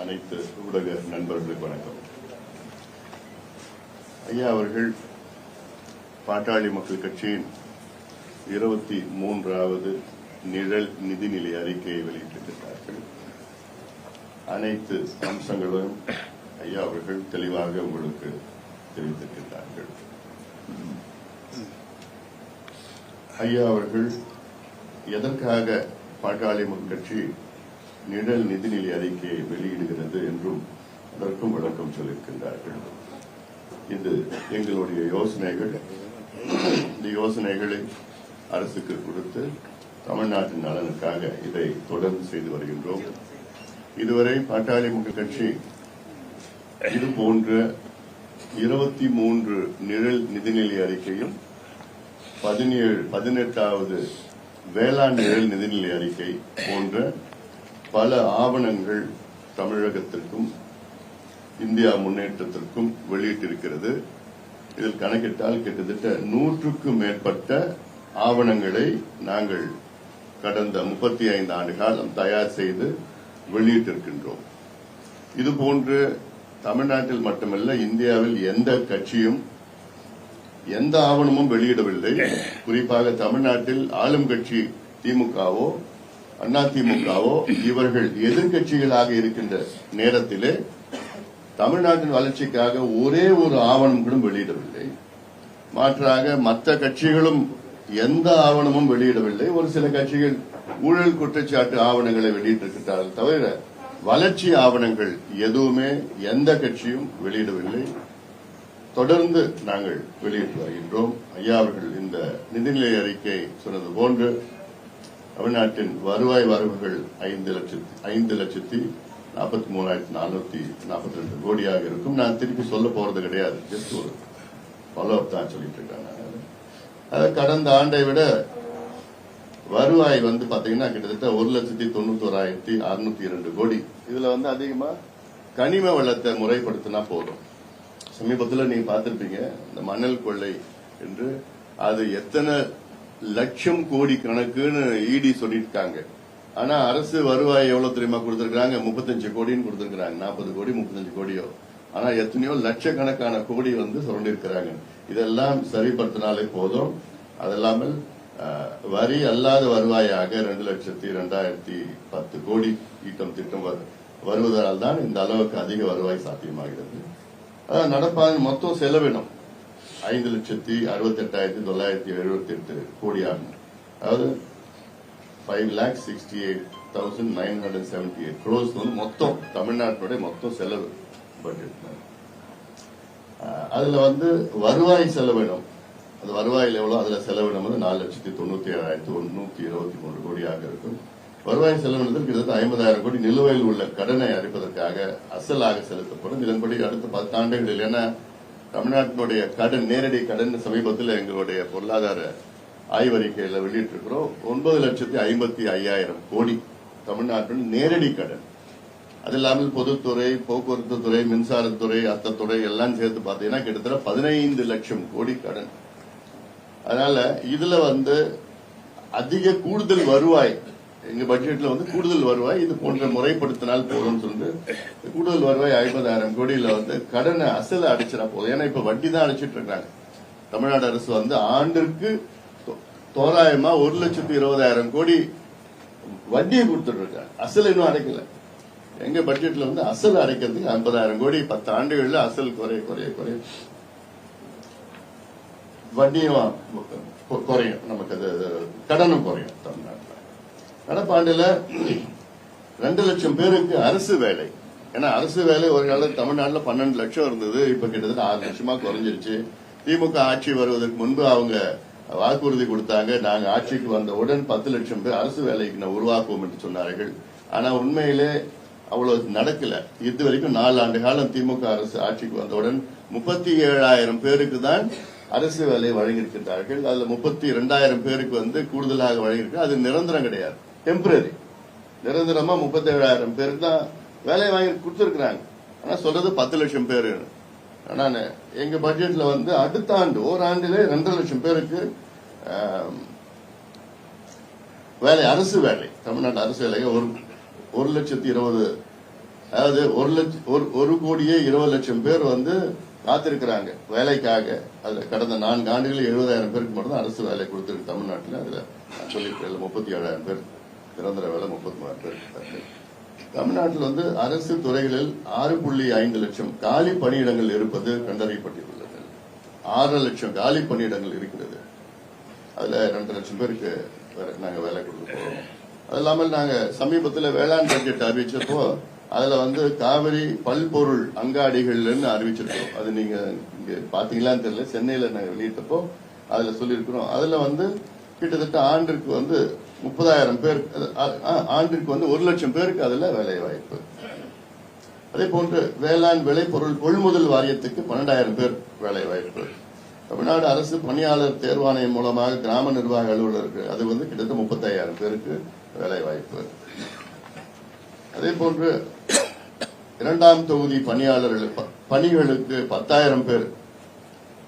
அனைத்து ஊடக நண்பர்களுக்கு வணக்கம். ஐயா அவர்கள் பாட்டாளி மக்கள் கட்சியின் இருபத்தி மூன்றாவது நிழல் நிதிநிலை அறிக்கையை வெளியிட்டிருக்கிறார்கள். அனைத்து அம்சங்களும் ஐயா அவர்கள் தெளிவாக உங்களுக்கு தெரிவித்திருக்கிறார்கள். ஐயா அவர்கள் எதற்காக பாட்டாளி மக்கள் கட்சி நிழல் நிதிநிலை அறிக்கையை வெளியிடுகிறது என்றும் அதற்கும் விளக்கம் சொல்லியிருக்கின்றார்கள். இது எங்களுடைய யோசனைகள். இந்த யோசனைகளை அரசுக்கு கொடுத்து தமிழ்நாட்டின் நலனுக்காக இதை தொடர்ந்து செய்து வருகின்றோம். இதுவரை பாட்டாளி மக்கள் கட்சி இது போன்ற இருபத்தி மூன்று நிழல் நிதிநிலை அறிக்கையும் பதினேழு பதினெட்டாவது வேளாண் நிழல் நிதிநிலை அறிக்கை போன்ற பல ஆவணங்கள் தமிழகத்திற்கும் இந்தியா முன்னேற்றத்திற்கும் வெளியிட்டிருக்கிறது. இதில் கணக்கிட்டால் கிட்டத்தட்ட நூற்றுக்கும் மேற்பட்ட ஆவணங்களை நாங்கள் கடந்த முப்பத்தி ஐந்து ஆண்டு காலம் தயார் செய்து வெளியிட்டிருக்கின்றோம். இதுபோன்று தமிழ்நாட்டில் மட்டுமல்ல இந்தியாவில் எந்த கட்சியும் எந்த ஆவணமும் வெளியிடவில்லை. குறிப்பாக தமிழ்நாட்டில் ஆளும் கட்சி திமுகவோ அண்ணா திமுகவோ இவர்கள் எதிர்கட்சிகளாக இருக்கின்ற நேரத்திலே தமிழ்நாட்டின் வளர்ச்சிக்காக ஒரே ஒரு ஆவணம் கூட வெளியிடவில்லை. மாற்றாக மற்ற கட்சிகளும் எந்த ஆவணமும் வெளியிடவில்லை. ஒரு சில கட்சிகள் ஊழல் குற்றச்சாட்டு ஆவணங்களை வெளியிட்டிருக்கிறார்கள் தவிர வளர்ச்சி ஆவணங்கள் எதுவுமே எந்த கட்சியும் வெளியிடவில்லை. தொடர்ந்து நாங்கள் வெளியிட்டு வருகின்றோம். ஐயா அவர்கள் இந்த நிதிநிலை அறிக்கை சொன்னது போன்று தமிழ்நாட்டின் வருவாய் வரவுகள் ஐந்து லட்சத்தி ஐந்து லட்சத்தி நாற்பத்தி மூணாயிரத்தி நானூத்தி நாற்பத்தி ரெண்டு கோடியாக இருக்கும். நான் திருப்பி சொல்ல போறது கிடையாது. ஜஸ்ட் ஒரு ஃபாலோ தான் சொல்லிட்டு இருக்கேன் கடந்த ஆண்டை விட வருவாய் வந்து பாத்தீங்கன்னா கிட்டத்தட்ட ஒரு லட்சத்தி தொண்ணூத்தோராயிரத்தி அறுநூத்தி இரண்டு கோடி. இதுல வந்து அதிகமா கனிம வளத்தை முறைப்படுத்தினா போதும். சமீபத்தில் நீங்க பார்த்திருப்பீங்க இந்த மணல் கொள்ளை என்று. அது எத்தனை லட்சம் கோடி கணக்குன்னு இடி சொல்லியிருக்காங்க. ஆனா அரசு வருவாய் எவ்வளவு தெரியுமா கொடுத்திருக்காங்க முப்பத்தஞ்சு கோடின்னு கொடுத்திருக்காங்க நாற்பது கோடி முப்பத்தஞ்சு கோடியோ. ஆனா எத்தனையோ லட்சக்கணக்கான கோடி வந்து சொல்லியிருக்கிறாங்க இதெல்லாம் சரிப்படுத்தினாலே போதும். அது இல்லாமல் வரி அல்லாத வருவாயாக ரெண்டு லட்சத்தி ரெண்டாயிரத்தி பத்து கோடி ஈட்டம் திட்டம் வரு- வருவதால் தான் இந்த அளவுக்கு அதிக வருவாய் சாத்தியமாகிறது. அதான் நடப்பாக மொத்தம் செலவினம். ஐந்து லட்சத்தி அறுபத்தி எட்டாயிரத்தி தொள்ளாயிரத்தி எழுபத்தி எட்டு கோடி ஆகும். அதாவது five lakh sixty eight thousand nine hundred seventy eight crores வந்து மொத்தம் தமிழ்நாட்டுடைய மொத்தம் செலவு பட்ஜெட் அதுல வந்து வருவாய் செலவினம். அது வருவாயில் எவ்வளோ? அதில் செலவினம் வந்து நாலு லட்சத்தி தொண்ணூத்தி ஏழாயிரத்தி நூத்தி இருபத்தி மூன்று கோடியாக இருக்கும். வருவாய் செலவினத்தில் கிட்டத்தட்ட ஐம்பதாயிரம் கோடி நிலுவையில் உள்ள கடனை அடைப்பதற்காக அசலாக செலுத்தப்படும். இதன்படி அடுத்த பத்தாண்டுகளில் ஏன்னா தமிழ்நாட்டினுடைய கடன் நேரடி கடன் சமீபத்தில் எங்களுடைய பொருளாதார ஆய்வறிக்கையில் வெளியிட்டிருக்கிறோம். ஒன்பது லட்சத்தி ஐம்பத்தி ஐயாயிரம் கோடி தமிழ்நாட்டின் நேரடி கடன். அது இல்லாமல் பொதுத்துறை போக்குவரத்து துறை மின்சாரத்துறை அத்தத்துறை எல்லாம் சேர்த்து பார்த்தீங்கன்னா கிட்டத்தட்ட பதினைந்து லட்சம் கோடி கடன். அதனால இதுல வந்து அதிக கூடுதல் வருவாய் எங்க பட்ஜெட்ல வந்து கூடுதல் வருவாய் இது போன்ற முறைப்படுத்தினால் போதும்னு சொல்லிட்டு கூடுதல் வருவாய் ஐம்பதாயிரம் கோடியில வந்து கடனை அசல அடிச்சிடா போதும். ஏன்னா இப்ப வட்டி தான் அடிச்சிட்டு இருக்காங்க. தமிழ்நாடு அரசு வந்து ஆண்டிற்கு தோராயமா ஒரு லட்சத்து இருபதாயிரம் கோடி வட்டியை கொடுத்துட்டு இருக்காங்க அசல் இன்னும் அடைக்கல. எங்க பட்ஜெட்ல வந்து அசல் அடைக்கிறதுக்கு ஐம்பதாயிரம் கோடி பத்து ஆண்டுகள்ல அசல் குறைய குறைய குறைய வட்டியும் குறையும். நமக்கு அது அது கடனும் குறையும் தமிழ்நாட்டில். நடப்பாண்டுல ரெண்டு லட்சம் பேருக்கு அரசு வேலை. ஏன்னா அரசு வேலை ஒரு காலத்துல தமிழ்நாட்டில் பன்னெண்டு லட்சம் இருந்தது. இப்ப கிட்டத்தட்ட ஆறு லட்சமா குறைஞ்சிருச்சு. திமுக ஆட்சி வருவதற்கு முன்பு அவங்க வாக்குறுதி கொடுத்தாங்க. நாங்க ஆட்சிக்கு வந்தவுடன் பத்து லட்சம் பேர் அரசு வேலைக்கு நான் உருவாக்குவோம் என்று சொன்னார்கள். ஆனா உண்மையிலே அவ்வளவு நடக்கல. இது வரைக்கும் நாலு ஆண்டு காலம் திமுக அரசு ஆட்சிக்கு வந்தவுடன் முப்பத்தி ஏழாயிரம் பேருக்கு தான் அரசு வேலை வழங்கியிருக்கிறார்கள் அதுல முப்பத்தி இரண்டாயிரம் பேருக்கு வந்து கூடுதலாக வழங்கியிருக்கு. அது நிரந்தரம் கிடையாது. டெம்பரரி நிரந்தரமா முப்பத்தி ஏழாயிரம் பேருக்கு தான் வேலை வாங்கி கொடுத்துருக்குறாங்க. ஆனா சொல்றது பத்து லட்சம் பேர் ஆனா எங்க பட்ஜெட்ல வந்து அடுத்த ஆண்டு ஓராண்டிலே ரெண்டரை லட்சம் பேருக்கு வேலை அரசு வேலை. தமிழ்நாட்டு அரசு வேலை ஒரு ஒரு லட்சத்தி இருபது அதாவது ஒரு லட்சம் ஒரு ஒரு கோடியே இருபது லட்சம் பேர் வந்து காத்திருக்கிறாங்க. வேலைக்காக அதுல கடந்த நான்கு ஆண்டுகளில் எழுபதாயிரம் பேருக்கு மட்டும் தான் அரசு வேலை கொடுத்துருக்கு தமிழ்நாட்டில். அதுல நான் முப்பத்தி ஏழாயிரம் பேர். நிரந்தர வேலை முப்பத்தி மூணாயிரம் பேர் தமிழ்நாட்டில் வந்து அரசு துறைகளில் ஆறு புள்ளி ஐந்து லட்சம் காலி பணியிடங்கள் இருப்பது கண்டறியப்பட்டுள்ளது. ஆறு லட்சம் காலி பணியிடங்கள் இருக்கிறது. அதுல ரெண்டு லட்சம் பேருக்கு வேற- நாங்க வேலை கொடுக்க போறோம். அது இல்லாமல் நாங்க சமீபத்தில் வேளாண் பட்ஜெட் அறிவிச்சப்போ அதுல வந்து காவிரி பல்பொருள் அங்காடிகள்னு அறிவிச்சிருக்கோம். அது நீங்க இங்க பாத்தீங்களான்னு தெரியல. சென்னையில நாங்க வெளியிட்டப்போ அதுல சொல்லியிருக்கிறோம். அதுல வந்து கிட்டத்தட்ட ஆண்டிற்கு வந்து முப்பதாயிரம் பேர் ஆண்டிற்கு வந்து ஒரு லட்சம் பேருக்கு அதுல வேலை வாய்ப்பு அதே போன்று வேளாண் விளைபொருள் கொள்முதல் வாரியத்துக்கு பன்னெண்டாயிரம் பேர் வேலை வாய்ப்பு தமிழ்நாடு அரசு பணியாளர் தேர்வாணையம் மூலமாக கிராம நிர்வாக அலுவலர்கள் அது வந்து கிட்டத்தட்ட முப்பத்தாயிரம் பேருக்கு வேலை வாய்ப்பு அதே போன்று இரண்டாம் தொகுதி பணியாளர்கள் ப- பணிகளுக்கு பத்தாயிரம் பேர்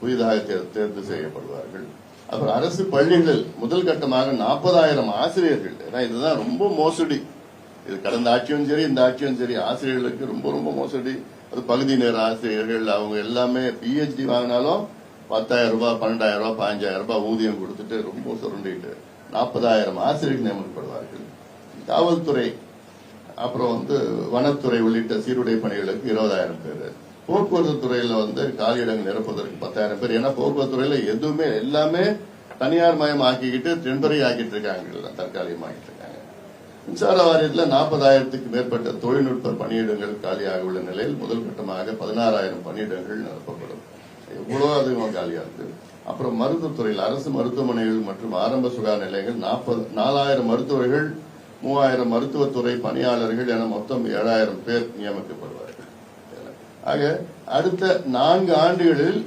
புதிதாக தேர்- தேர்வு செய்யப்படுவார்கள். அப்புறம் அரசு பள்ளிகள் முதல் கட்டமாக நாற்பதாயிரம் ஆசிரியர்கள் ஏன்னா இதுதான் ரொம்ப மோசடி. இது கடந்த ஆட்சியும் சரி இந்த ஆட்சியும் சரி ஆசிரியர்களுக்கு ரொம்ப ரொம்ப மோசடி. அது பகுதி நேர ஆசிரியர்கள் அவங்க எல்லாமே பிஹெச்டி வாங்கினாலும் பத்தாயிரம் ரூபாய் பன்னெண்டாயிரம் ரூபாய் பதினஞ்சாயிரம் ரூபாய் ஊதியம் கொடுத்துட்டு ரொம்ப சுருண்டிட்டு நாற்பதாயிரம் ஆசிரியர்கள் நியமிக்கப்படுவார்கள். காவல்துறை அப்புறம் வந்து வனத்துறை உள்ளிட்ட சீருடை பணிகளுக்கு இருபதாயிரம் பேர். போக்குவரத்து துறையில வந்து காலியிடங்கள் நிரப்புவதற்கு பத்தாயிரம் பேர். ஏன்னா போக்குவரத்து துறையில எதுவுமே எல்லாமே தனியார் மயம் ஆக்கிக்கிட்டு டெண்டரை ஆக்கிட்டு இருக்காங்க. தற்காலிகமாகிட்டு இருக்காங்க. மின்சார வாரியத்தில் நாற்பதாயிரத்துக்கு மேற்பட்ட தொழில்நுட்ப பணியிடங்கள் காலியாக உள்ள நிலையில் முதல் கட்டமாக பதினாறாயிரம் பணியிடங்கள் நிரப்பப்படும். எவ்வளவு அதிகமாக காலியா இருக்கு. அப்புறம் மருத்துவத்துறையில் அரசு மருத்துவமனைகள் மற்றும் ஆரம்ப சுகாதார நிலையங்கள் நாற்பது நாலாயிரம் மருத்துவர்கள் மூவாயிரம் மருத்துவத்துறை பணியாளர்கள் என மொத்தம் ஏழாயிரம் பேர் நியமிக்கப்படுவார் ஆக அடுத்த நான்கு ஆண்டுகளில்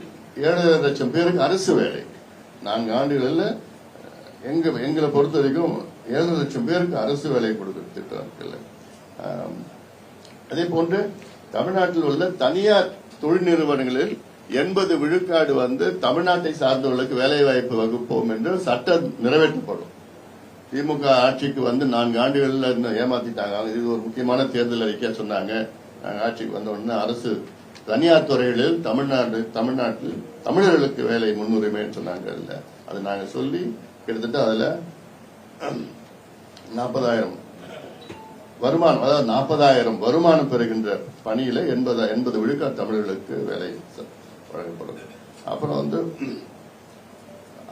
ஏழரை லட்சம் பேருக்கு அரசு வேலை. நான்கு ஆண்டுகளில் எங்க எங்களை பொறுத்த வரைக்கும் ஏழரை லட்சம் பேருக்கு அரசு வேலை கொடுக்கிற திட்டம் இல்லை அதே போன்று தமிழ்நாட்டில் உள்ள தனியார் தொழில் நிறுவனங்களில் எண்பது விழுக்காடு வந்து தமிழ்நாட்டை சார்ந்தவர்களுக்கு வேலை வாய்ப்பு வகுப்போம் என்று சட்டம் நிறைவேற்றப்படும். திமுக ஆட்சிக்கு வந்து நான்கு ஆண்டுகளில் இன்னும் ஏமாத்திட்டாங்க. இது ஒரு முக்கியமான தேர்தல் அறிக்கையா சொன்னாங்க. ஆட்சிக்கு வந்த உடனே அரசு தனியார் துறைகளில் தமிழ்நாடு தமிழ்நாட்டில் தமிழர்களுக்கு வேலை முன்னுரிமைன்னு சொன்னாங்க இல்ல அது நாங்க சொல்லி கிட்டத்தட்ட அதுல நாற்பதாயிரம் வருமானம் அதாவது நாற்பதாயிரம் வருமானம் பெறுகின்ற பணியில எண்பது எண்பது விழுக்காடு தமிழர்களுக்கு வேலை வழங்கப்படும் அப்புறம் வந்து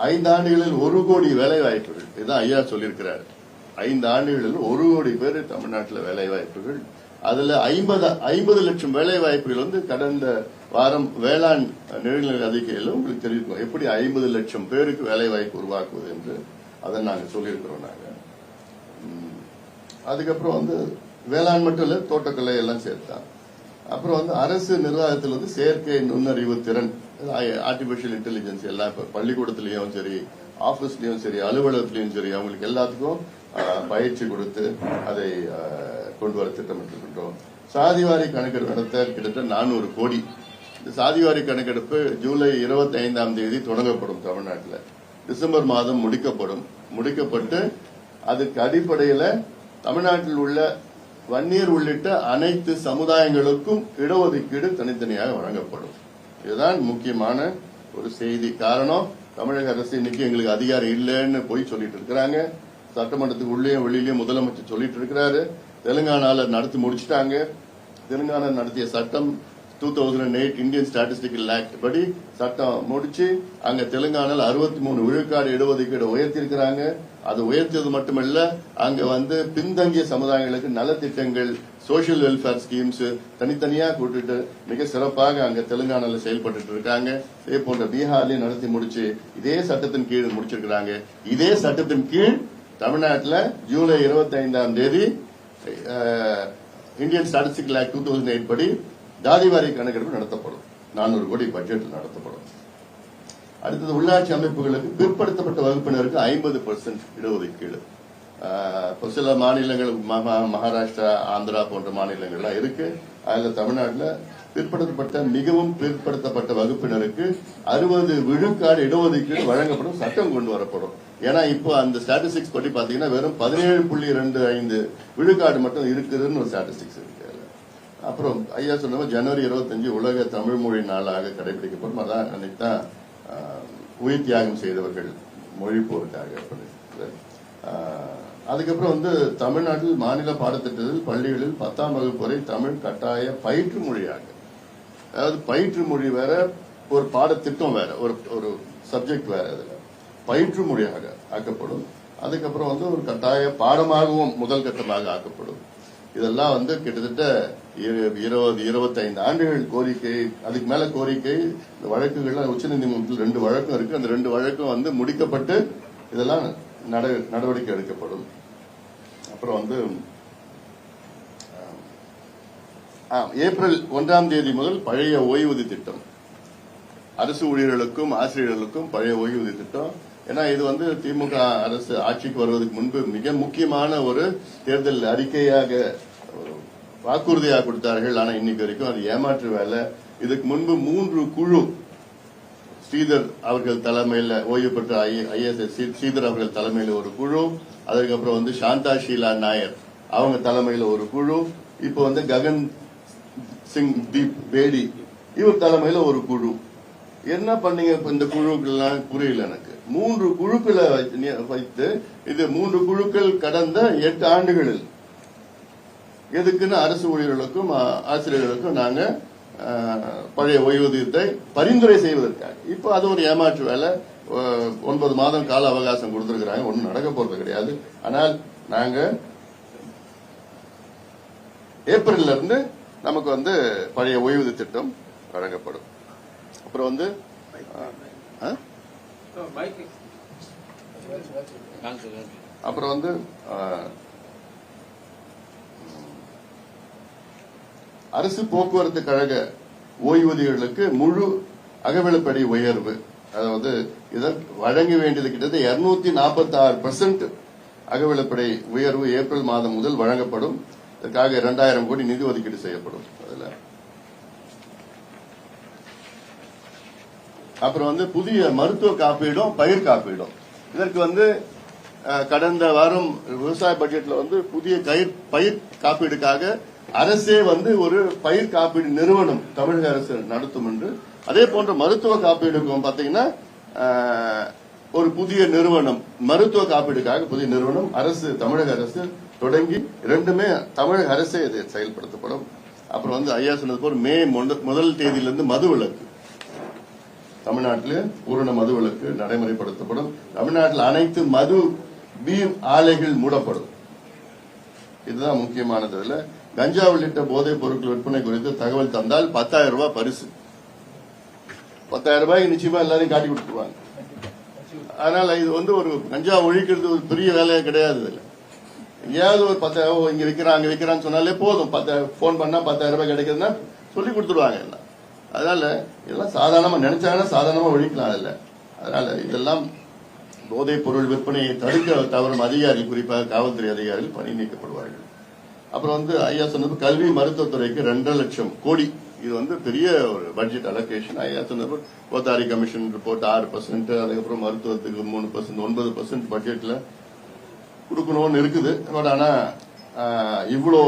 ஐந்து ஆண்டுகளில் ஒரு கோடி வேலை வாய்ப்புகள் இதுதான் ஐயா சொல்லியிருக்கிறார். ஐந்து ஆண்டுகளில் ஒரு கோடி பேர் தமிழ்நாட்டில் வேலை வாய்ப்புகள் அதுல ஐம்பது ஐம்பது லட்சம் வேலை வாய்ப்புகள் வந்து கடந்த வாரம் வேளாண் நிகழ்நிலை அறிக்கையில் உங்களுக்கு தெரிவிக்கும். எப்படி ஐம்பது லட்சம் பேருக்கு வேலை வாய்ப்பு உருவாக்குவது என்று அதை நாங்க சொல்லியிருக்கிறோம் நாங்க. அதுக்கப்புறம் வந்து வேளாண் மட்டும் இல்ல தோட்டக்கலை எல்லாம் சேர்த்தான். அப்புறம் வந்து அரசு நிர்வாகத்தில் வந்து செயற்கை நுண்ணறிவு திறன் ஆர்டிபிஷியல் இன்டெலிஜென்ஸ் எல்லாம் இப்ப பள்ளிக்கூடத்திலயும் சரி ஆபீஸ்லயும் சரி அலுவலகத்திலயும் சரி அவங்களுக்கு எல்லாத்துக்கும் பயிற்சி கொடுத்து அதை கொண்டு வர திட்டமிட்டிருக்கின்றோம். சாதிவாரி கணக்கெடுப்பு நடத்த கிட்டத்தட்ட நானூறு கோடி. இந்த சாதிவாரி கணக்கெடுப்பு ஜூலை இருபத்தி ஐந்தாம் தேதி தொடங்கப்படும் தமிழ்நாட்டில். டிசம்பர் மாதம் முடிக்கப்படும். முடிக்கப்பட்டு அதுக்கு அடிப்படையில் தமிழ்நாட்டில் உள்ள வன்னியர் உள்ளிட்ட அனைத்து சமுதாயங்களுக்கும் இடஒதுக்கீடு தனித்தனியாக வழங்கப்படும். இதுதான் முக்கியமான ஒரு செய்தி. காரணம் தமிழக அரசு இன்னைக்கு எங்களுக்கு அதிகாரம் இல்லைன்னு போய் சொல்லிட்டு இருக்கிறாங்க. சட்டமன்றத்துக்கு உள்ளேயும் வெளியிலயும் முதலமைச்சர் சொல்லிட்டு இருக்கிறாரு. தெலுங்கானாவில் நடத்தி முடிச்சிட்டாங்க. தெலுங்கானா நடத்திய சட்டம் two thousand eight Indian statistical act படி சட்டம் முடிச்சு அங்க தெலுங்கானால அறுபத்தி மூணு விழுக்காடு இடஒதுக்கீடு உயர்த்தியிருக்கிறாங்க. அது உயர்த்தியது மட்டுமல்ல அங்க வந்து பின்தங்கிய சமுதாயங்களுக்கு நலத்திட்டங்கள் சோஷியல் வெல்ஃபேர் ஸ்கீம்ஸ் தனித்தனியா கூட்டிட்டு மிக சிறப்பாக அங்க தெலுங்கானால செயல்பட்டு இருக்காங்க. இதே போன்ற பீகார்லயும் நடத்தி முடிச்சு இதே சட்டத்தின் கீழ் முடிச்சிருக்கிறாங்க. இதே சட்டத்தின் கீழ் தமிழ்நாட்டில் ஜூலை இருபத்தி ஐந்தாம் தேதி Indian statistical act two thousand eight படி ஜாதிவாரி கணக்கெடுப்பு நடத்தப்படும். நானூறு கோடி பட்ஜெட் நடத்தப்படும். அடுத்தது உள்ளாட்சி அமைப்புகளுக்கு பிற்படுத்தப்பட்ட வகுப்பினருக்கு ஐம்பது பர்சன்ட் இடஒதுக்கீடு. ஆஹ், இப்போ சில மாநிலங்கள் மகாராஷ்டிரா ஆந்திரா போன்ற மாநிலங்கள்லாம் இருக்கு. அதில் தமிழ்நாட்டில் பிற்படுத்தப்பட்ட மிகவும் பிற்படுத்தப்பட்ட வகுப்பினருக்கு அறுபது விழுக்காடு இடஒதுக்கீடு வழங்கப்படும் சட்டம் கொண்டு வரப்படும். ஏன்னா இப்போ அந்த ஸ்டாட்டிஸ்டிக்ஸ் படி பாத்தீங்கன்னா வெறும் பதினேழு புள்ளி ரெண்டு ஐந்து விழுக்காடு மட்டும் இருக்குதுன்னு ஒரு ஸ்டாட்டிஸ்டிக்ஸ் இருக்கு அப்புறம் ஐயா சொன்ன ஜனவரி இருபத்தஞ்சு உலக தமிழ் மொழி நாளாக கடைபிடிக்கப்படும். அதான் அன்னைக்கு தான் உயிர் தியாகம் செய்தவர்கள் மொழி போருக்காக அதுக்கப்புறம் வந்து தமிழ்நாட்டில் மாநில பாடத்திட்டத்தில் பள்ளிகளில் பத்தாம் வகுப்பு வரை தமிழ் கட்டாய பயிற்று மொழியாகும் அதாவது பயிற்று மொழி வேற ஒரு பாடத்திட்டம் வேற ஒரு ஒரு சப்ஜெக்ட் வேற அதில். பயிற்று மொழியாக ஆக்கப்படும். அதுக்கப்புறம் வந்து ஒரு கட்டாய பாடமாகவும் முதல் கட்டமாக ஆக்கப்படும். இதெல்லாம் வந்து கிட்டத்தட்ட இருபது இருபத்தைந்து ஆண்டுகள் கோரிக்கை அதுக்கு மேல கோரிக்கை இந்த வழக்குகள்லாம் உச்சநீதிமன்றத்தில் ரெண்டு வழக்கும் இருக்கு. அந்த ரெண்டு வழக்கும் வந்து முடிக்கப்பட்டு இதெல்லாம் நட- நடவடிக்கை எடுக்கப்படும். அப்புறம் வந்து ஏப்ரல் ஒன்றாம் தேதி முதல் பழைய ஓய்வூதிய திட்டம். அரசு ஊழியர்களுக்கும் ஆசிரியர்களுக்கும் பழைய ஓய்வூதிய திட்டம். ஏன்னா இது வந்து திமுக அரசு ஆட்சிக்கு வருவதற்கு முன்பு மிக முக்கியமான ஒரு தேர்தல் அறிக்கையாக வாக்குறுதியாக கொடுத்தார்கள். ஆனா இன்னைக்கு வரைக்கும் அது ஏமாற்று வேலை. இதுக்கு முன்பு மூன்று குழு ஸ்ரீதர் அவர்கள் தலைமையில் ஓய்வு பெற்ற ஐஎஸ்எஸ் ஸ்ரீதர் அவர்கள் தலைமையில் ஒரு குழு. அதுக்கப்புறம் வந்து சாந்தா ஷீலா நாயர் அவங்க தலைமையில் ஒரு குழு. இப்போ வந்து ககன் சிங் தீப் பேடி இவர் தலைமையில ஒரு குழு. என்ன பண்ணீங்க இந்த குழுக்கள்லாம் புரியல எனக்கு. மூன்று குழுக்களை வைத்து- வைத்து இது மூன்று குழுக்கள் கடந்த எட்டு ஆண்டுகளில். எதுக்குன்னு அரசு ஊழியர்களுக்கும் ஆசிரியர்களுக்கும் நாங்க பழைய ஓய்வூதியத்தை பரிந்துரை செய்வதற்காக. இப்போ அது ஒரு ஏமாற்று வேலை. ஒன்பது மாதம் கால அவகாசம் கொடுத்திருக்கிறாங்க. ஒன்றும் நடக்க போறது கிடையாது. ஆனால் நாங்க ஏப்ரல்ல இருந்து நமக்கு வந்து பழைய ஓய்வூதிய திட்டம் வழங்கப்படும். அப்புறம் வந்து அப்புறம் வந்து அரசு போக்குவரத்து கழக ஓய்வூதியர்களுக்கு முழு அகவிலைப்படி உயர்வு. அதாவது இதற்கு வழங்க வேண்டியது கிட்டத்தட்ட இருநூத்தி நாற்பத்தி ஆறு பர்சன்ட் அகவிலைப்படை உயர்வு ஏப்ரல் மாதம் முதல் வழங்கப்படும். இதற்காக இரண்டாயிரம் கோடி நிதி ஒதுக்கீடு செய்யப்படும் அதுல. அப்புறம் வந்து புதிய மருத்துவ காப்பீடும் பயிர் காப்பீடும். இதற்கு வந்து கடந்த வாரம் விவசாய பட்ஜெட்ல வந்து புதிய கயிர் பயிர் காப்பீடுக்காக அரசே வந்து ஒரு பயிர் காப்பீடு நிறுவனம் தமிழக அரசு நடத்தும் என்று. அதே போன்ற மருத்துவ காப்பீடுக்கும் பாத்தீங்கன்னா ஒரு புதிய நிறுவனம் மருத்துவ காப்பீடுக்காக புதிய நிறுவனம் அரசு தமிழக அரசு தொடங்கி ரெண்டுமே தமிழக அரசே இது செயல்படுத்தப்படும். அப்புறம் வந்து ஐயா சொன்னது போல் மே முதல்- முதல் தேதியிலிருந்து மது விளக்கு தமிழ்நாட்டில் பூரண மது விளக்கு நடைமுறைப்படுத்தப்படும். தமிழ்நாட்டில் அனைத்து மது பீர் ஆலைகள் மூடப்படும். இதுதான் முக்கியமானது இதுல கஞ்சா உள்ளிட்ட போதைப் பொருட்கள் விற்பனை குறித்து தகவல் தந்தால் பத்தாயிரம் ரூபாய் பரிசு. பத்தாயிரம் ரூபாய்க்கு நிச்சயமா எல்லாரையும் காட்டி கொடுத்துருவாங்க. அதனால இது வந்து ஒரு கஞ்சா ஒழிக்கிறது ஒரு பெரிய வேலையே கிடையாது இதுல. எங்கேயாவது ஒரு பத்தாயிரம் இங்க விற்கிறான் அங்க விற்கிறான்னு சொன்னாலே போதும். பத்தாயிரம் போன் பண்ணா பத்தாயிரம் ரூபாய் கிடைக்குதுன்னா சொல்லி கொடுத்துருவாங்க எல்லாம். அதனால இதெல்லாம் சாதாரணமா நினைச்சாங்கன்னா சாதாரணமா ஒழிக்கலாம் இல்ல அதனால இதெல்லாம் போதைப் பொருள் விற்பனையை தடுக்க தவறும் அதிகாரி குறிப்பாக காவல்துறை அதிகாரிகள் பணி நீக்கப்படுவார்கள். அப்புறம் வந்து ஐயா சொன்னது கல்வி மருத்துவத்துறைக்கு ரெண்டரை லட்சம் கோடி. இது வந்து பெரிய ஒரு பட்ஜெட் அலோகேஷன் ஐயா சொன்னது கோத்தாரி கமிஷன் ரிப்போர்ட் ஆறு பர்சன்ட் அதுக்கப்புறம் மருத்துவத்துக்கு மூணு பர்சன்ட் ஒன்பது பர்சன்ட் பட்ஜெட்ல கொடுக்கணும்னு இருக்குது. பட் ஆனால் இவ்வளோ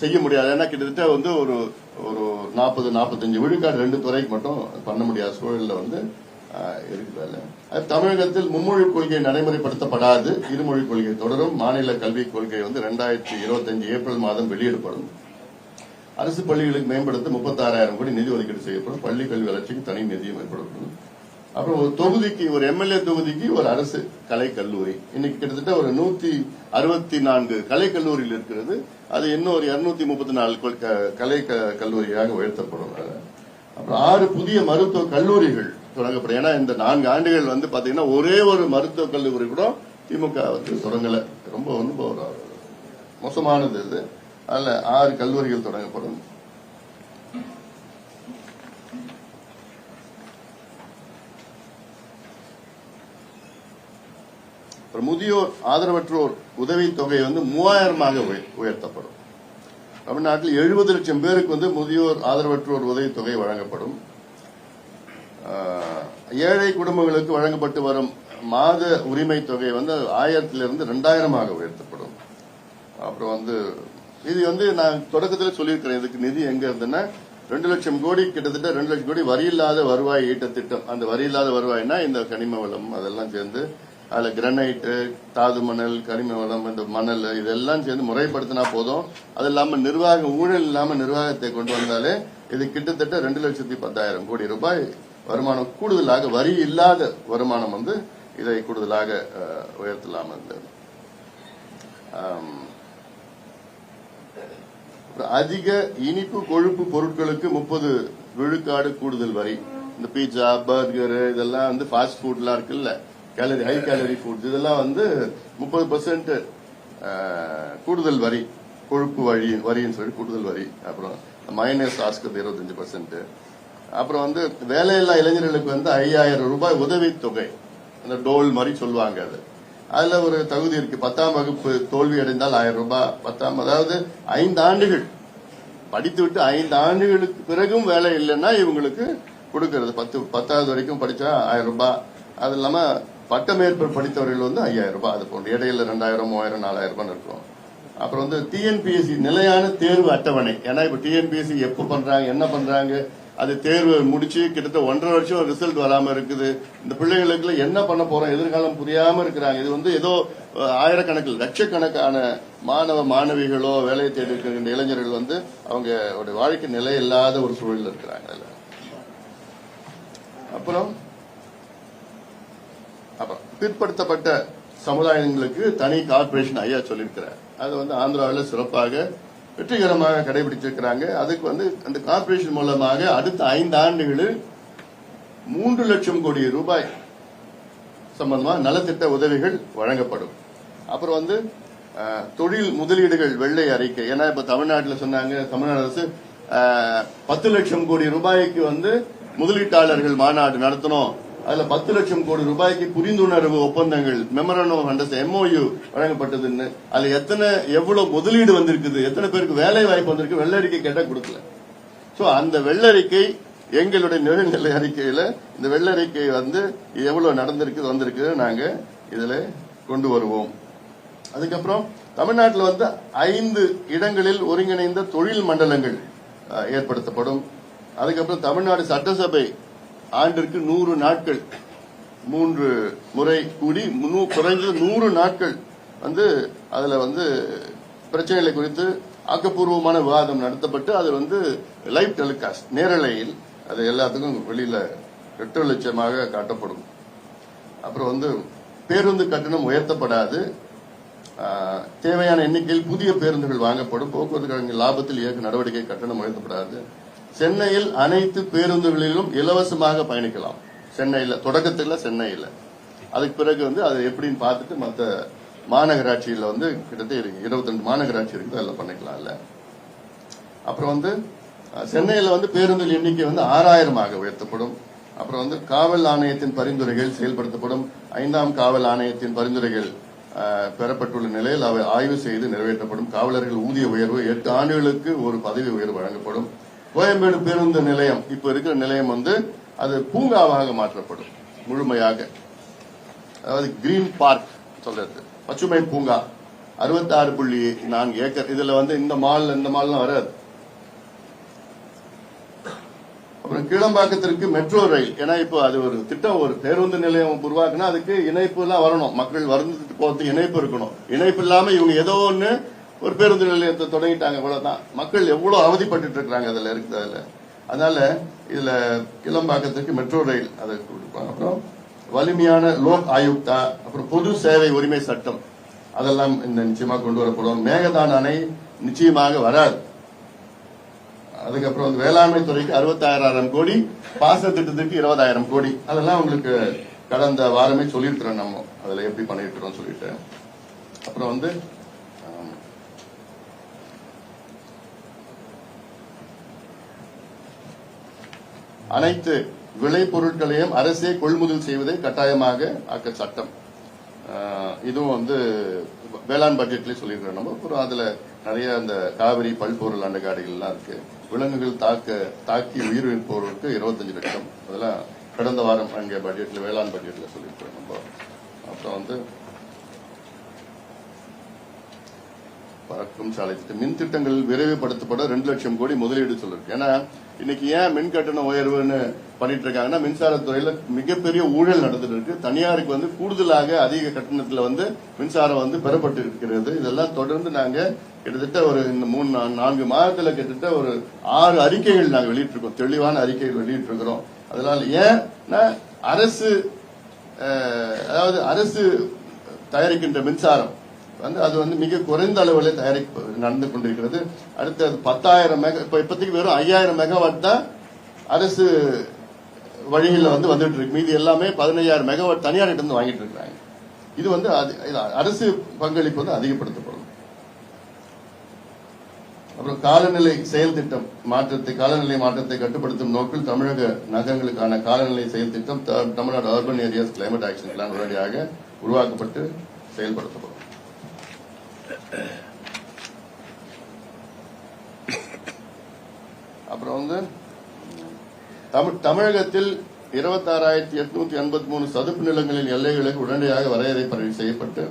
செய்ய முடியாது. ஏன்னா கிட்டத்தட்ட வந்து ஒரு ஒரு நாற்பது நாற்பத்தஞ்சு விழுக்காடு ரெண்டு துறைக்கு மட்டும் பண்ண முடியாத சூழலில் வந்து இருக்குதால அது தமிழகத்தில் மும்மொழி கொள்கை நடைமுறைப்படுத்தப்படாது. இருமொழி கொள்கை தொடரும். மாநில கல்விக் கொள்கை வந்து ரெண்டாயிரத்தி இருபத்தஞ்சு ஏப்ரல் மாதம் வெளியிடப்படும். அரசு பள்ளிகளுக்கு மேம்படுத்த முப்பத்தாறாயிரம் கோடி நிதி ஒதுக்கீடு செய்யப்படும். பள்ளி கல்வி வளர்ச்சிக்கு தனி நிதியம் ஏற்படுத்தப்படும். அப்புறம் ஒரு தொகுதிக்கு ஒரு எம்எல்ஏ தொகுதிக்கு ஒரு அரசு கலை கல்லூரி இன்னைக்கு கிட்டத்தட்ட ஒரு நூத்தி அறுபத்தி நான்கு கலை கல்லூரியில் இருக்கிறது. அது இன்னும் ஒரு இருநூத்தி முப்பத்தி நாலு க- கலை க- கல்லூரியாக உயர்த்தப்படும் அப்புறம் ஆறு புதிய மருத்துவ கல்லூரிகள் தொடங்கப்படும். ஏன்னா இந்த நான்கு ஆண்டுகள் வந்து பாத்தீங்கன்னா ஒரே ஒரு மருத்துவ கல்லூரி கூட திமுக வந்து தொடங்கல. ரொம்ப ரொம்ப மோசமானது இது அதுல ஆறு கல்லூரிகள் தொடங்கப்படும். முதியோர் ஆதரவற்றோர் உதவித் தொகை வந்து மூவாயிரமாக உயர்த்தப்படும். தமிழ்நாட்டில் எழுபது லட்சம் பேருக்கு வந்து முதியோர் ஆதரவற்றோர் உதவித் தொகை வழங்கப்படும். ஏழை குடும்பங்களுக்கு வழங்கப்பட்டு வரும் மாத உரிமை தொகை வந்து ஆயிரத்திலிருந்து ரெண்டாயிரமாக உயர்த்தப்படும். அப்புறம் வந்து இது வந்து நான் தொடக்கத்தில் சொல்லியிருக்கிறேன் இதுக்கு நிதி எங்க இருந்ததுன்னா ரெண்டு லட்சம் கோடி கிட்டத்தட்ட ரெண்டு லட்சம் கோடி வரி இல்லாத வருவாய் ஈட்ட திட்டம். அந்த வரி இல்லாத வருவாய்னா இந்த கனிம வளம் அதெல்லாம் சேர்ந்து அதுல கிரனைட்டு தாது மணல் கனிம வளம் இந்த மணல் இதெல்லாம் சேர்ந்து முறைப்படுத்தினா போதும். அது இல்லாம நிர்வாக ஊழல் இல்லாம நிர்வாகத்தை கொண்டு வந்தாலே இது கிட்டத்தட்ட ரெண்டு லட்சத்தி பத்தாயிரம் கோடி ரூபாய் வருமானம் கூடுதலாக வரி இல்லாத வருமானம் வந்து இதை கூடுதலாக உயர்த்தலாம் இந்த அதிக இனிப்பு கொழுப்பு பொருட்களுக்கு முப்பது விழுக்காடு கூடுதல் வரி. இந்த பீட்சா பர்கரு இதெல்லாம் வந்து ஃபாஸ்ட் ஃபுட்லாம் இருக்குல்ல. கேலரி ஹை கேலரி ஃபுட்ஸ் இதெல்லாம் வந்து முப்பது பர்சன்ட் கூடுதல் வரி கொழுப்பு வரி வரின்னு சொல்லி கூடுதல் வரி. அப்புறம் மைனஸ் ஆஸ்கிறது இருபத்தஞ்சு பர்சன்ட் அப்புறம் வந்து வேலையில்லா இளைஞர்களுக்கு வந்து ஐயாயிரம் ரூபாய் உதவித்தொகை. அந்த டோல் மாதிரி சொல்லுவாங்க அது. அதுல ஒரு தகுதி இருக்கு. பத்தாம் வகுப்பு தோல்வி அடைந்தால் ஆயிரம் ரூபாய். பத்தாம் அதாவது ஐந்து ஆண்டுகள். படித்து விட்டு ஐந்து ஆண்டுகளுக்கு பிறகும் வேலை இல்லைன்னா இவங்களுக்கு கொடுக்கறது. பத்து பத்தாவது வரைக்கும் படிச்சா ஆயிரம் ரூபாய். அது இல்லாம பட்டமேற்பு படித்தவர்கள் வந்து ஐயாயிரம் ரூபாய் அது போன்ற இடையில ரெண்டாயிரம் மூவாயிரம் நாலாயிரம் ரூபாய் இருக்கும் அப்புறம் வந்து டிஎன்பிஎஸ்சி நிலையான தேர்வு அட்டவணை. ஏன்னா இப்ப டிஎன்பிஎஸ்சி எப்ப பண்றாங்க என்ன பண்றாங்க அது தேர்வு முடிச்சு கிட்டத்தட்ட ஒன்றரை வருஷம் ரிசல்ட் வராம இருக்குது. இந்த பிள்ளைகளுக்கு என்ன பண்ண போறோம் எதிர்காலம் புரியாம இருக்கிறாங்க. இது வந்து ஏதோ ஆயிரக்கணக்கில் லட்சக்கணக்கான மாணவ மாணவிகளோ வேலையை தேடி இருக்கின்ற இளைஞர்கள் வந்து அவங்க வாழ்க்கை நிலை இல்லாத ஒரு சூழலில் இருக்கிறாங்க அப்புறம் பிற்படுத்தப்பட்ட சமுதாயங்களுக்கு தனி கார்பரேஷன் ஐயா சொல்லியிருக்கிறார். அது வந்து ஆந்திராவில் சிறப்பாக வெற்றிகரமாக கடைபிடிச்சிருக்கிறாங்க. அதுக்கு வந்து அந்த கார்பரேஷன் மூலமாக அடுத்த ஐந்து ஆண்டுகளில் மூன்று லட்சம் கோடி ரூபாய் சம்பந்தமா நலத்திட்ட உதவிகள் வழங்கப்படும். அப்புறம் வந்து தொழில் முதலீடுகள் வெள்ளை அறிக்கை. ஏன்னா இப்ப தமிழ்நாட்டில் சொன்னாங்க தமிழ்நாடு அரசு பத்து லட்சம் கோடி ரூபாய்க்கு வந்து முதலீட்டாளர்கள் மாநாடு நடத்தணும். அதுல பத்து லட்சம் கோடி ரூபாய்க்கு புரிந்துணர்வு ஒப்பந்தங்கள் மெமரண்டம் ஆஃப் எம்ஓயு வழங்கப்பட்டதுன்னு அதுல எத்தனை எவ்வளவு முதலீடு வந்திருக்குது எத்தனை பேருக்கு வேலை வாய்ப்பு வந்திருக்கு வெள்ளறிக்கை கேட்டா கொடுக்கல. சோ அந்த வெள்ளறிக்கை எங்களுடைய நிகழ்நிலை அறிக்கையில இந்த வெள்ளறிக்கை வந்து எவ்வளவு நடந்திருக்கு வந்திருக்கு நாங்க இதுல கொண்டு வருவோம். அதுக்கப்புறம் தமிழ்நாட்டில் வந்து ஐந்து இடங்களில் ஒருங்கிணைந்த தொழில் மண்டலங்கள் ஏற்படுத்தப்படும். அதுக்கப்புறம் தமிழ்நாடு சட்டசபை ஆண்டிற்கு நூறு நாட்கள். மூன்று முறை கூடி குறைந்தது நூறு நாட்கள் வந்து அதுல வந்து பிரச்சனைகளை குறித்து ஆக்கப்பூர்வமான விவாதம் நடத்தப்பட்டு அது வந்து லைவ் டெலிகாஸ்ட் நேரலையில் அது எல்லாத்துக்கும் வெளியில எட்டு லட்சமாக காட்டப்படும். அப்புறம் வந்து பேருந்து கட்டணம் உயர்த்தப்படாது. தேவையான எண்ணிக்கையில் புதிய பேருந்துகள் வாங்கப்படும். போக்குவரத்து கழகங்கள் லாபத்தில் இயக்க நடவடிக்கை கட்டணம் உயர்த்தப்படாது. சென்னையில் அனைத்து பேருந்துகளிலும் இலவசமாக பயணிக்கலாம். சென்னையில் தொடக்கத்தில் சென்னையில். அதுக்கு பிறகு வந்து அது எப்படின்னு பார்த்துட்டு மற்ற மாநகராட்சியில் வந்து கிட்டத்தட்ட இருபத்தி ரெண்டு மாநகராட்சி இருக்குது அதில் பண்ணிக்கலாம்ல அப்புறம் வந்து சென்னையில் வந்து பேருந்துகள் எண்ணிக்கை வந்து ஆறாயிரமாக உயர்த்தப்படும். அப்புறம் வந்து காவல் ஆணையத்தின் பரிந்துரைகள் செயல்படுத்தப்படும். ஐந்தாம் காவல் ஆணையத்தின் பரிந்துரைகள் பெறப்பட்டுள்ள நிலையில் அவை ஆய்வு செய்து நிறைவேற்றப்படும். காவலர்கள் ஊதிய உயர்வு எட்டு ஆண்டுகளுக்கு ஒரு பதவி உயர்வு வழங்கப்படும். கோயம்பேடு பேருந்து நிலையம் இப்ப இருக்கிற நிலையம் வந்து அது பூங்காவாக மாற்றப்படும் முழுமையாக. அதாவது கிரீன் பார்க் சொல்றது. பசுமை பூங்கா அறுபத்தாறு புள்ளி நான்கு ஏக்கர். இதுல வந்து இந்த மால் இந்த மால்லாம் வராது. அப்புறம் கீழம்பாக்கத்திற்கு மெட்ரோ ரயில் ஏன்னா இப்போ அது ஒரு திட்டம் ஒரு பேருந்து நிலையம் உருவாக்குனா அதுக்கு இணைப்பு எல்லாம் வரணும். மக்கள் வந்துட்டு போறதுக்கு இணைப்பு இருக்கணும். இணைப்பு இல்லாம இவங்க ஏதோ ஒண்ணு ஒரு பேருந்து நிலையத்தை தொடங்கிட்டாங்க இவ்வளவுதான். மக்கள் எவ்வளவு அவதிப்பட்டு இருக்காங்க அதுல. இருக்கிறதுல அதனால இதுல கிளம்பாக்கத்திற்கு மெட்ரோ ரயில் அதை கொடுப்பாங்க. அப்புறம் வலிமையான லோக் ஆயுக்தா அப்புறம் பொது சேவை உரிமை சட்டம். அதெல்லாம் இந்த நிச்சயமா கொண்டு வரப்படும். மேகதான அணை நிச்சயமாக வராது. அதுக்கப்புறம் வந்து வேளாண்மை துறைக்கு அறுபத்தாயிரம் கோடி பாச திட்டத்துக்கு இருபதாயிரம் கோடி. அதெல்லாம் உங்களுக்கு கடந்த வாரமே சொல்லியிருக்கிறோம் நம்ம. அதுல எப்படி பண்ணிட்டு இருக்கோம் சொல்லிட்டு. அப்புறம் வந்து அனைத்து விளை பொருட்களையும் அரசே கொள்முதல் செய்வதை கட்டாயமாக ஆக்க சட்டம். இதுவும் வந்து வேளாண் பட்ஜெட்லேயே சொல்லியிருக்கிறோம் நம்ம. அப்புறம் அதில் நிறைய அந்த காவிரி பல்பொருள் அண்ட எல்லாம் இருக்கு. விலங்குகள் தாக்க தாக்கி உயிரிழப்போருக்கு இருபத்தஞ்சு லட்சம். அதெல்லாம் கடந்த வாரம் அங்கே பட்ஜெட்டில் வேளாண் பட்ஜெட்டில் சொல்லியிருக்கிறோம் நம்ம. அப்புறம் வந்து பறக்கும் சாலை திட்டம் மின் திட்டங்கள் விரைவுபடுத்தப்பட ரெண்டு லட்சம் கோடி முதலீடு சொல்லிருக்கு. ஏன்னா இன்னைக்கு ஏன் மின் கட்டண உயர்வுன்னு பண்ணிட்டு இருக்காங்கன்னா மின்சாரத்துறையில மிகப்பெரிய ஊழல் நடந்துட்டு இருக்கு. தனியாருக்கு வந்து கூடுதலாக அதிக கட்டணத்துல வந்து மின்சாரம் வந்து பெறப்பட்டு இருக்கிறது. இதெல்லாம் தொடர்ந்து நாங்க கிட்டத்தட்ட ஒரு இந்த மூணு நான்கு மாதத்துல கிட்டத்தட்ட ஒரு ஆறு அறிக்கைகள் நாங்க வெளியிட்டிருக்கோம். தெளிவான அறிக்கைகள் வெளியிட்டிருக்கிறோம். அதனால ஏன்னா அரசு அதாவது அரசு தயாரிக்கின்ற மின்சாரம் வந்து அது வந்து மிக குறைந்த அளவில் தயாரிப்பு நடந்து கொண்டிருக்கிறது. அடுத்து அது பத்தாயிரம் மெகா இப்போ இப்போதைக்கு வெறும் ஐயாயிரம் மெகாவாட் தான் அரசு வழிகளில் வந்து வந்துட்டு இருக்கு மீதி எல்லாமே பதினையாயிரம் மெகாவாட் தனியார் இருந்து வாங்கிட்டு இருக்காங்க. இது வந்து அது- இது அரசு பங்களிப்பு வந்து அதிகப்படுத்தப்படும். அப்புறம் காலநிலை செயல் திட்டம் மாற்றத்தை காலநிலை மாற்றத்தை கட்டுப்படுத்தும் நோக்கில் தமிழக நகரங்களுக்கான காலநிலை செயல் திட்டம் த- Tamil Nadu urban areas climate action plan உடனடியாக உருவாக்கப்பட்டு செயல்படுத்தப்படும். அப்புறம் வந்து தமிழ் தமிழகத்தில் இருபத்தாறாயிரத்தி எட்நூத்தி எண்பத்தி மூணு சதுப்பு நிலங்களின் எல்லைகளுக்கு உடனடியாக வரையறை செய்யப்பட்டு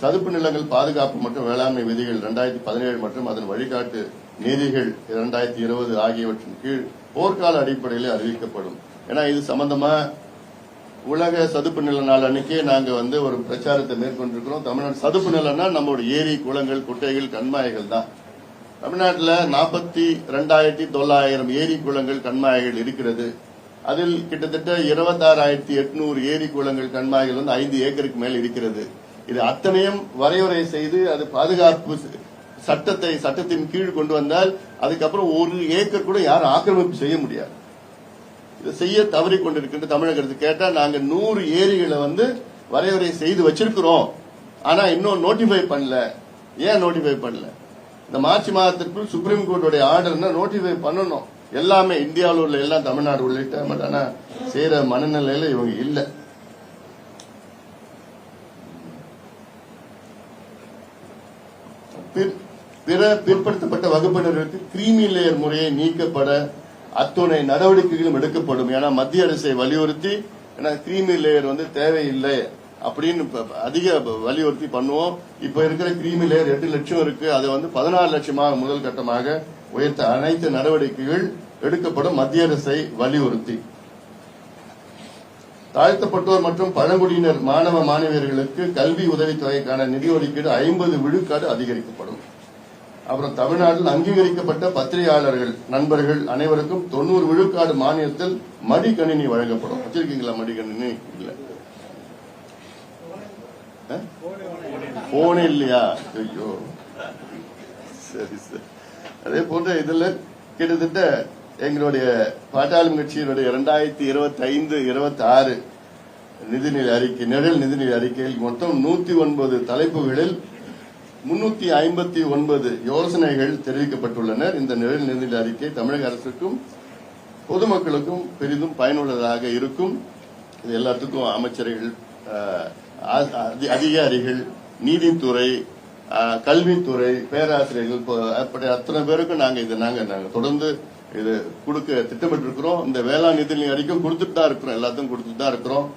சதுப்பு நிலங்கள் பாதுகாப்பு மற்றும் வேளாண்மை விதிகள் இரண்டாயிரத்தி பதினேழு மற்றும் அதன் வழிகாட்டு நீதிகள் இரண்டாயிரத்தி இருபது ஆகியவற்றின் கீழ் போர்க்கால அடிப்படையில் அறிவிக்கப்படும். ஏன்னா இது சம்பந்தமா உலக சதுப்பு நில நாள் அன்னைக்கே நாங்க வந்து ஒரு பிரச்சாரத்தை மேற்கொண்டிருக்கிறோம். தமிழ்நாடு சதுப்பு நிலம்னா நம்மளோட ஏரி குளங்கள் குட்டைகள் கண்மாய்கள் தான். தமிழ்நாட்டில் நாற்பத்தி ரெண்டாயிரத்தி தொள்ளாயிரம் ஏரி குளங்கள் கண்மாய்கள் இருக்கிறது. அதில் கிட்டத்தட்ட இருபத்தாறாயிரத்தி எட்நூறு ஏரி குளங்கள் கண்மாய்கள் வந்து ஐந்து ஏக்கருக்கு மேல் இருக்கிறது. இது அத்தனையும் வரையறை செய்து அது பாதுகாப்பு சட்டத்தை சட்டத்தின் கீழ் கொண்டு வந்தால் அதுக்கப்புறம் ஒரு ஏக்கர் கூட யாரும் ஆக்கிரமிப்பு செய்ய முடியாது. இதை செய்ய தவறி கொண்டிருக்கின்ற தமிழக அரசு கேட்டா நாங்க நூறு ஏரிகளை வந்து வரையறை செய்து வச்சிருக்கிறோம். ஆனா இன்னும் நோட்டிஃபை பண்ணல. ஏன் நோட்டிஃபை பண்ணல? இந்த மார்ச் மாதத்திற்குள் சுப்ரீம் கோர்ட்டுடைய ஆர்டர்னா நோட்டிஃபை பண்ணணும். எல்லாமே இந்தியாவில் உள்ள எல்லாம் தமிழ்நாடு உள்ளிட்ட பட் ஆனா செய்யற மனநிலையில இவங்க இல்ல. பிற பிற்படுத்தப்பட்ட வகுப்பினருக்கு கிரீமி லேயர் முறையை நீக்கப்பட அத்துணை நடவடிக்கைகளும் எடுக்கப்படும். ஏன்னா மத்திய அரசை வலியுறுத்தி ஏன்னா கிரீமி லேயர் வந்து தேவையில்லை அப்படின்னு அதிக வலியுறுத்தி பண்ணுவோம். இப்ப இருக்கிற கிரீமி லேயர் எட்டு லட்சம் இருக்கு. அதை வந்து பதினாறு லட்சமாக முதல் கட்டமாக உயர்த்த அனைத்து நடவடிக்கைகள் எடுக்கப்படும். மத்திய அரசை வலியுறுத்தி. தாழ்த்தப்பட்டோர் மற்றும் பழங்குடியினர் மாணவ மாணவியர்களுக்கு கல்வி உதவித்தொகைக்கான நிதி ஒதுக்கீடு ஐம்பது விழுக்காடு அதிகரிக்கப்படும். அப்புறம் தமிழ்நாட்டில் அங்கீகரிக்கப்பட்ட பத்திரிகையாளர்கள் நண்பர்கள் அனைவருக்கும் தொண்ணூறு விழுக்காடு மானியத்தில் மடிக்கணினி வழங்கப்படும். வச்சிருக்கீங்களா மடிக்கணினி? இல்ல. போன் இல்லையா? ஐயோ. சரி சரி. அதே போன்ற இதுல கிட்டத்தட்ட எங்களுடைய பாட்டாளி கட்சியினுடைய இரண்டாயிரத்தி இருபத்தி ஐந்து இருபத்தி ஆறு நிதிநிலை அறிக்கை நிழல் நிதிநிலை அறிக்கையில் மொத்தம் நூத்தி ஒன்பது தலைப்புகளில் முன்னூத்தி ஐம்பத்தி ஒன்பது யோசனைகள் தெரிவிக்கப்பட்டுள்ளனர். இந்த நிழல் நிதிநிலை அறிக்கை தமிழக அரசுக்கும் பொதுமக்களுக்கும் பெரிதும் பயனுள்ளதாக இருக்கும். இது எல்லாத்துக்கும் அமைச்சர்கள் அ- அதி- அதிகாரிகள் நீதித்துறை கல்வித்துறை பேராசிரியர்கள் இப்போ அப்படி அத்தனை பேருக்கும் நாங்க இது நாங்க நாங்க தொடர்ந்து இது கொடுக்க திட்டமிட்டு இருக்கிறோம் இந்த வேளாண் நிதிநிலை அறிக்கை கொடுத்துட்டு தான் இருக்கிறோம். எல்லாத்துக்கும் கொடுத்துட்டு தான் இருக்கிறோம்.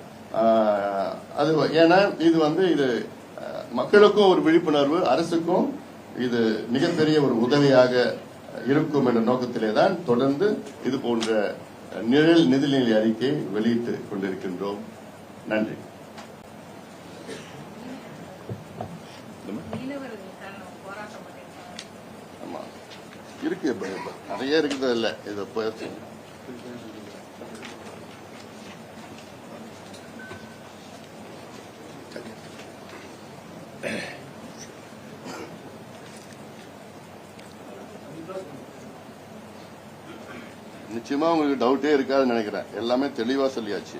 அது ஏன்னா இது வந்து இது மக்களுக்கும் ஒரு விழிப்புணர்வு அரசுக்கும் இது மிகப்பெரிய ஒரு உதவியாக இருக்கும் என்ற நோக்கத்திலே தான் தொடர்ந்து இது போன்ற நிழல் நிதிநிலை அறிக்கை வெளியிட்டு கொண்டிருக்கின்றோம். நன்றி. இருக்கு நிறைய இருக்குது இல்ல. இதை நிச்சயமா உங்களுக்கு டவுட்டே இருக்காதுன்னு நினைக்கிறேன். எல்லாமே தெளிவா சொல்லியாச்சு.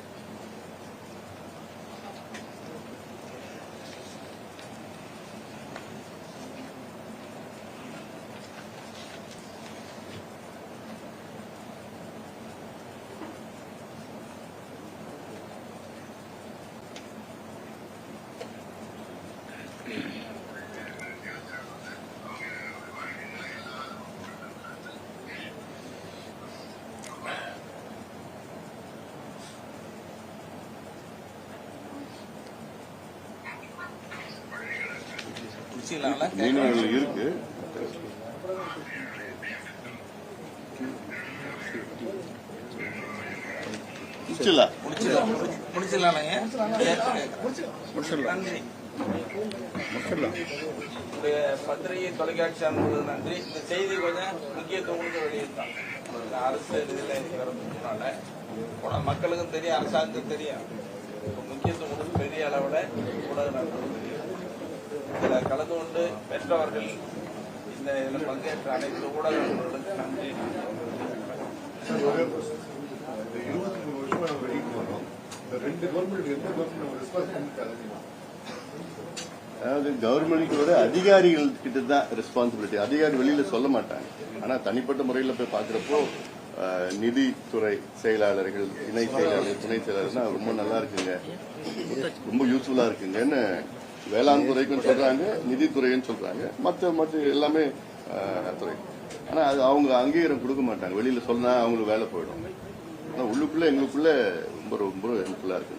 முடிச்சிடலாம்ல மீனவர்கள் இருக்கு. முடிச்சிடலாம். முடிச்சிடலாம். நன்றி. உங்களுடைய பத்திரிகை தொலைக்காட்சி அனுப்புவது நன்றி. இந்த செய்தி கொஞ்சம் முக்கியத்துவம் கொடுக்க வெளியிட்டான் அரசு இதில் இருக்கிறதுனால போன மக்களுக்கும் தெரியும் அரசாங்கத்துக்கும் தெரியும். முக்கியத்துவம் கொடுத்து பெரிய அளவில் ஊடக நண்பர்கள் தெரியும். இதில் கலந்து கொண்டு பெற்றவர்கள் இந்த இதில் பங்கேற்ற அனைத்து ஊடக நண்பர்களுக்கு நன்றி இருபத்தி மூணு வருஷமா நம்ம வெளியிட்டு வரோம். இந்த ரெண்டு கவர்மெண்ட் எந்த கவர்மெண்ட் ரெஸ்பான்ஸ் பண்ணிருக்காங்க அதாவது கவர்மெண்ட்டோட அதிகாரிகள் கிட்ட தான் ரெஸ்பான்சிபிலிட்டி அதிகாரி வெளியில சொல்ல மாட்டாங்க. ஆனா தனிப்பட்ட முறையில போய் பாக்குறப்போ நிதித்துறை செயலாளர்கள் இணை செயலாளர் துணை செயலாளர்னா ரொம்ப நல்லா இருக்குங்க. ரொம்ப யூஸ்ஃபுல்லா இருக்குங்கன்னு வேளாண் துறைக்குன்னு சொல்றாங்க நிதித்துறைன்னு சொல்றாங்க. மற்ற மற்ற எல்லாமே துறை. ஆனா அது அவங்க அங்கீகாரம் கொடுக்க மாட்டாங்க. வெளியில சொன்னா அவங்களுக்கு வேலை போயிடும். ஆனா உள்ளுக்குள்ள எங்களுக்குள்ள ரொம்ப ரொம்ப ஹெல்ப்ஃபுல்லா இருக்கு.